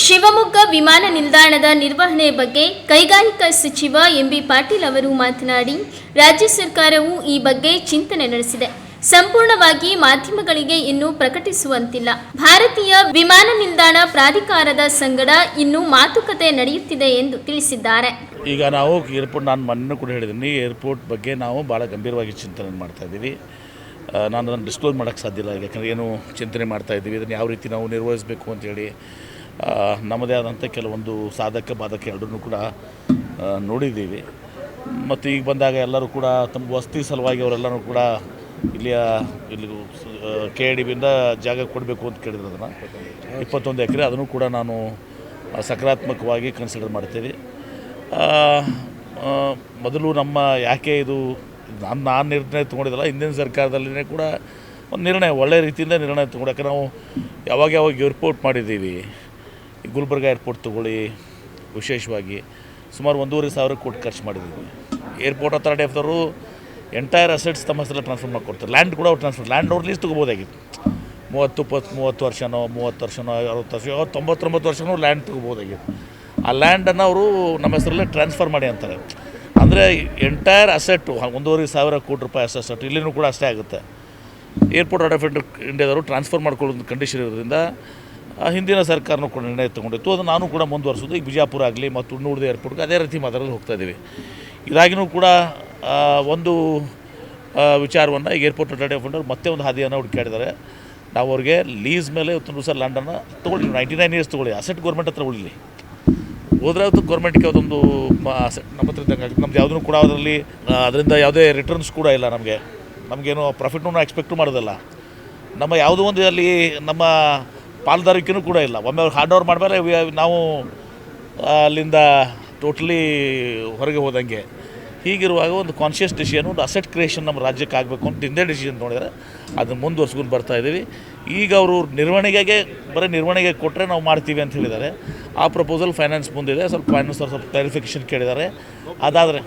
ಶಿವಮೊಗ್ಗ ವಿಮಾನ ನಿಲ್ದಾಣದ ನಿರ್ವಹಣೆ ಬಗ್ಗೆ ಕೈಗಾರಿಕಾ ಸಚಿವ ಎಂಬಿ ಪಾಟೀಲ್ ಅವರು ಮಾತನಾಡಿ, ರಾಜ್ಯ ಸರ್ಕಾರವು ಈ ಬಗ್ಗೆ ಚಿಂತನೆ ನಡೆಸಿದೆ. ಸಂಪೂರ್ಣವಾಗಿ ಮಾಧ್ಯಮಗಳಿಗೆ ಇನ್ನೂ ಪ್ರಕಟಿಸುವಂತಿಲ್ಲ. ಭಾರತೀಯ ವಿಮಾನ ನಿಲ್ದಾಣ ಪ್ರಾಧಿಕಾರದ ಸಂಗಡ ಇನ್ನೂ ಮಾತುಕತೆ ನಡೆಯುತ್ತಿದೆ ಎಂದು ತಿಳಿಸಿದ್ದಾರೆ. ಈಗ ನಾವು ಏರ್ಪೋರ್ಟ್ ನಾನು ಮೊನ್ನೆ ಕೂಡ ಹೇಳಿದ್ದೀನಿ, ಏರ್ಪೋರ್ಟ್ ಬಗ್ಗೆ ನಾವು ಭಾಳ ಗಂಭೀರವಾಗಿ ಚಿಂತನೆ ಮಾಡ್ತಾ ಇದ್ದೀವಿ. ನಾನು ಡಿಸ್ಕ್ಲೋಸ್ ಮಾಡೋಕ್ಕೆ ಸಾಧ್ಯ ಇಲ್ಲ, ಯಾಕಂದರೆ ಏನು ಚಿಂತನೆ ಮಾಡ್ತಾ ಇದ್ದೀವಿ. ಇದನ್ನು ಯಾವ ರೀತಿ ನಾವು ನಿರ್ವಹಿಸಬೇಕು ಅಂತೇಳಿ ನಮ್ಮದೇ ಆದಂಥ ಕೆಲವೊಂದು ಸಾಧಕ ಬಾಧಕ ಎರಡನ್ನೂ ಕೂಡ ನೋಡಿದ್ದೀವಿ. ಮತ್ತು ಈಗ ಬಂದಾಗ ಎಲ್ಲರೂ ಕೂಡ ತಮ್ಮ ವಸತಿ ಸಲುವಾಗಿ ಅವರೆಲ್ಲರೂ ಕೂಡ ಇಲ್ಲಿಯ, ಇಲ್ಲಿ ಕೆ ಡಿ ಬಿಯಿಂದ ಜಾಗ ಕೊಡಬೇಕು ಅಂತ ಕೇಳಿದ್ರು ಅದನ್ನು. ಇಪ್ಪತ್ತೊಂದು ಎಕರೆ ಅದನ್ನು ಕೂಡ ನಾನು ಸಕಾರಾತ್ಮಕವಾಗಿ ಕನ್ಸಿಡರ್ ಮಾಡ್ತೀವಿ. ಮೊದಲು ನಮ್ಮ ಯಾಕೆ ಇದು, ನಾನು ನಾನು ನಿರ್ಣಯ ತೊಗೊಂಡಿದ್ದಲ್ಲ, ಹಿಂದಿನ ಸರ್ಕಾರದಲ್ಲಿನೇ ಕೂಡ ಒಂದು ನಿರ್ಣಯ ಒಳ್ಳೆಯ ರೀತಿಯಿಂದ ನಿರ್ಣಯ ತೊಗೊಂಡು, ಯಾಕಂದ್ರೆ ನಾವು ಯಾವಾಗ ಯಾವಾಗ ಏರ್ಪೋರ್ಟ್ ಮಾಡಿದ್ದೀವಿ ಗುಲ್ಬರ್ಗ ಏರ್ಪೋರ್ಟ್ ತೊಗೊಳ್ಳಿ, ವಿಶೇಷವಾಗಿ ಸುಮಾರು ಒಂದೂವರೆ ಸಾವಿರ ಕೋಟಿ ಖರ್ಚು ಮಾಡಿದ್ದೀವಿ ಏರ್ಪೋರ್ಟ್ ಅಥಾರಿಟಿ ಆಫ್ದವರು ಎಂಟೈರ್ ಅಸೆಟ್ಸ್ ತಮ್ಮ ಹೆಸರಲ್ಲಿ ಟ್ರಾನ್ಸ್ಫರ್ ಮಾಡಿಕೊಡ್ತಾರೆ ಲ್ಯಾಂಡ್ ಕೂಡ ಅವ್ರು ಟ್ರಾನ್ಸ್ಫರ್ ಲ್ಯಾಂಡ್ ಅವ್ರ ಲೀಸ್ ತೊಗೋಬೋದಾಗಿತ್ತು ಮೂವತ್ತು, ಇಪ್ಪತ್ತು, ಮೂವತ್ತು ವರ್ಷನೋ ಮೂವತ್ತು ವರ್ಷನೋ, ಅರವತ್ತು ವರ್ಷ ತೊಂಬತ್ತೊಂಬತ್ತು ವರ್ಷನೂ ಲ್ಯಾಂಡ್ ತೊಗೋಬೋದಾಗಿತ್ತು ಆ ಲ್ಯಾಂಡನ್ನು ಅವರು ನಮ್ಮ ಹೆಸರಲ್ಲೇ ಟ್ರಾನ್ಸ್ಫರ್ ಮಾಡಿ ಅಂತಾರೆ. ಅಂದರೆ ಎಂಟೈರ್ ಅಸೆಟ್ಟು ಒಂದೂವರೆ ಸಾವಿರ ಕೋಟಿ ರೂಪಾಯಿ ಅಸೆಟ್ ಇಲ್ಲಿನೂ ಕೂಡ ಅಷ್ಟೇ ಆಗುತ್ತೆ. ಏರ್ಪೋರ್ಟ್ ಆಫ್ ಇಂಡಿಯಾದವರು ಟ್ರಾನ್ಸ್ಫರ್ ಮಾಡ್ಕೊಳ್ಳೋದು ಕಂಡೀಷನ್ ಇರೋದ್ರಿಂದ ಹಿಂದಿನ ಸರ್ಕಾರನೂ ಕೂಡ ನಿರ್ಣಯ ತೊಗೊಂಡಿತ್ತು. ಅದು ನಾನು ಕೂಡ ಮುಂದುವರಿಸೋದು ಈಗ ಬಿಜಾಪುರ ಆಗಲಿ ಮತ್ತು ಇನ್ನುಳಿದ ಏರ್ಪೋರ್ಟ್ಗೆ ಅದೇ ರೀತಿ ಮಾತಾಡಲು ಹೋಗ್ತಾ ಇದ್ದೀವಿ. ಇದಾಗಿನೂ ಕೂಡ ಒಂದು ವಿಚಾರವನ್ನು ಈಗ ಏರ್ಪೋರ್ಟ್ ಅಥಾರಿಟಿ ಆಫ್ ಮತ್ತೆ ಒಂದು ಹಾದಿಯನ್ನು ಹುಡುಕಾಡಿದ್ದಾರೆ ನಾವು ಅವ್ರಿಗೆ ಲೀಸ್ ಮೇಲೆ ಇವತ್ತು ದಿವಸ ಲ್ಯಾಂಡನ್ನು ತೊಗೊಳ್ಳಿ. ನೈಂಟಿ ನೈನ್ ಇಯರ್ಸ್ ತೊಗೊಳ್ಳಿ. ಅಸೆಟ್ ಗೌರ್ಮೆಂಟ್ ಹತ್ರ ಉಳಿಲಿ. ಹೋದ್ರೆ ಅದು ಗೌರ್ಮೆಂಟ್ಗೆ ಅದೊಂದು ಅಸೆಟ್ ನಮ್ಮ ಹತ್ರ ಇದ್ದಂಗೆ ಆಗುತ್ತೆ. ನಮ್ದು ಯಾವುದೂ ಕೂಡ ಅದರಲ್ಲಿ ಅದರಿಂದ ಯಾವುದೇ ರಿಟರ್ನ್ಸ್ ಕೂಡ ಇಲ್ಲ ನಮಗೆ. ನಮಗೇನು ಪ್ರಾಫಿಟ್ನೂ ಎಕ್ಸ್ಪೆಕ್ಟು ಮಾಡೋದಲ್ಲ. ನಮ್ಮ ಯಾವುದೋ ಒಂದು ಅಲ್ಲಿ ನಮ್ಮ ಪಾಲ್ದಾರಿಕೆನೂ ಕೂಡ ಇಲ್ಲ. ಒಮ್ಮೆ ಅವ್ರು ಹ್ಯಾಂಡ್ ಓವರ್ ಮಾಡಿದ್ರೆ ನಾವು ಅಲ್ಲಿಂದ ಟೋಟಲಿ ಹೊರಗೆ ಹೋದಂಗೆ. ಹೀಗಿರುವಾಗ ಒಂದು ಕಾನ್ಷಿಯಸ್ ಡಿಸಿಷನ್ ಒಂದು ಅಸೆಟ್ ಕ್ರಿಯೇಷನ್ ನಮ್ಮ ರಾಜ್ಯಕ್ಕೆ ಆಗಬೇಕು ಅಂತ ಹಿಂದೆ ಡಿಸಿಷನ್ ನೋಡಿದರೆ ಅದನ್ನು ಮುಂದುವರ್ಸ್ಕೊಂಡು ಬರ್ತಾ ಇದ್ದೀವಿ. ಈಗ ಅವರು ನಿರ್ವಹಣೆಗೆ ಬರೀ ನಿರ್ವಹಣೆಗೆ ಕೊಟ್ಟರೆ ನಾವು ಮಾಡ್ತೀವಿ ಅಂತ ಹೇಳಿದ್ದಾರೆ. ಆ ಪ್ರಪೋಸಲ್ ಫೈನಾನ್ಸ್ ಮುಂದಿದೆ. ಸ್ವಲ್ಪ ಫೈನಾನ್ಸ್ ಸ್ವಲ್ಪ ಕ್ಲಾರಿಫಿಕೇಷನ್ ಕೇಳಿದ್ದಾರೆ. ಅದಾದರೆ